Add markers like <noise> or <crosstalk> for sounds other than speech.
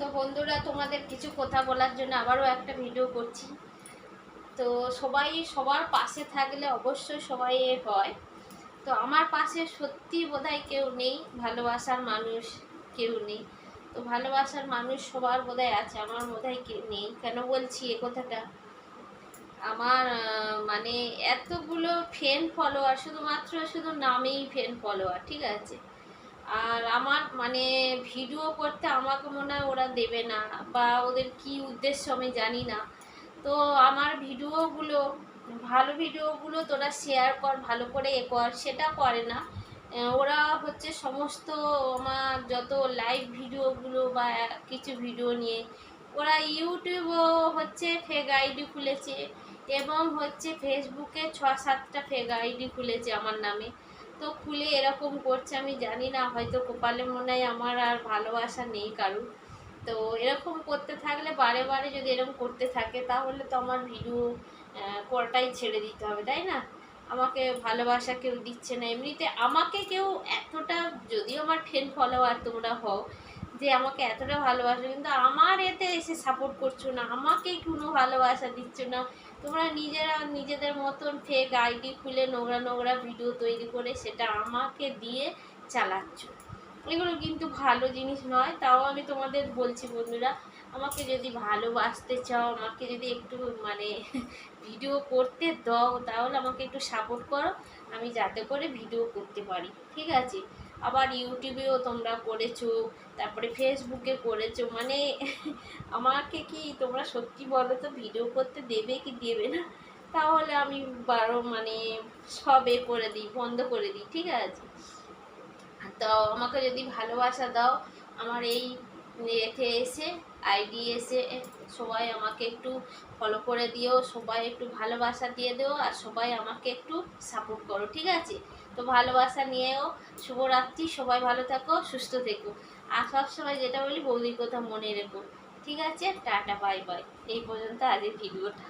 তো বন্ধুরা, তোমাদের কিছু কথা বলার জন্য আবারও একটা ভিডিও করছি। তো সবাই সবার পাশে থাকলে অবশ্যই সবাই হয়। তো আমার পাশে সত্যি বোধহয় কেউ নেই, ভালোবাসার মানুষ কেউ নেই। তো ভালোবাসার মানুষ সবার বোধহয় আছে, আমার বোধহয় কেউ নেই। কেন বলছি এ কথাটা? আমার মানে এতগুলো ফ্রেন্ড ফলোয়ার শুধুমাত্র শুধু নামেই ফ্রেন্ড ফলোয়ার ঠিক আছে? আর আমার মানে ভিডিও করতে আমাকে মনে হয় ওরা দেবে না, বা ওদের কি উদ্দেশ্য আমি জানি না। তো আমার ভিডিওগুলো, ভালো ভিডিওগুলো তোরা শেয়ার কর, ভালো করে এ কর, সেটা করে না। ওরা হচ্ছে সমস্ত আমার যত লাইভ ভিডিওগুলো বা কিছু ভিডিও নিয়ে, ওরা ইউটিউবও হচ্ছে ফেক আইডি খুলেছে এবং হচ্ছে ফেসবুকে ছ সাতটা ফেক আইডি খুলেছে আমার নামে। তো খুলে এরকম করছে, আমি জানি না, হয়তো কপালে মনে হয় আমার আর ভালোবাসা নেই কারুর। তো এরকম করতে থাকলে বারে বারে যদি এরকম করতে থাকে, তাহলে তো আমার ভিডিও করাটাই ছেড়ে দিতে হবে, তাই না? আমাকে ভালোবাসা কেউ দিচ্ছে না। এমনিতে আমাকে কেউ এতটা, যদিও আমার ফ্রেন্ড ফলোয়ার তোমরা হও যে আমাকে এতটা ভালোবাসো, কিন্তু আমার এতে এসে সাপোর্ট করছ না, আমাকে কোনো ভালোবাসা দিচ্ছ না। তোমরা নিজেরা নিজেদের মতন ফেক আইডি খুলে নোংরা নোংরা ভিডিও তৈরি করে সেটা আমাকে দিয়ে চালাচ্ছ। এগুলো কিন্তু ভালো জিনিস নয়, তাও আমি তোমাদের বলছি বন্ধুরা আমাকে যদি ভালোবাসতে চাও, আমাকে যদি একটু মানে <laughs> ভিডিও করতে দাও, তাহলে আমাকে একটু সাপোর্ট করো। আমি যাতে করে ভিডিও করতে পারি, ঠিক আছে? আবার ইউটিউবেও তোমরা করেছ, তারপরে ফেসবুকে করেছ মানে <laughs> আমাকে কি তোমরা সত্যি বলো তো ভিডিও করতে দেবে কি দেবে না? তাহলে আমি বারো মানে সবে করে দিই, বন্ধ করে দিই, ঠিক আছে? তো আমাকে যদি ভালোবাসা দাও, আমার এই এতে এসে আইডি এসে সবাই আমাকে একটু ফলো করে দিও, সবাই একটু ভালোবাসা দিয়ে দিও আর সবাই আমাকে একটু সাপোর্ট করো, ঠিক আছে? তো ভালোবাসা নিয়েও শুভরাত্রি, সবাই ভালো থাকো, সুস্থ থেকো। আর সবসময় যেটা বলি বৌদির কথা মনে রেখো, ঠিক আছে? টাটা বাই বাই এই পর্যন্ত আজকের ভিডিওটা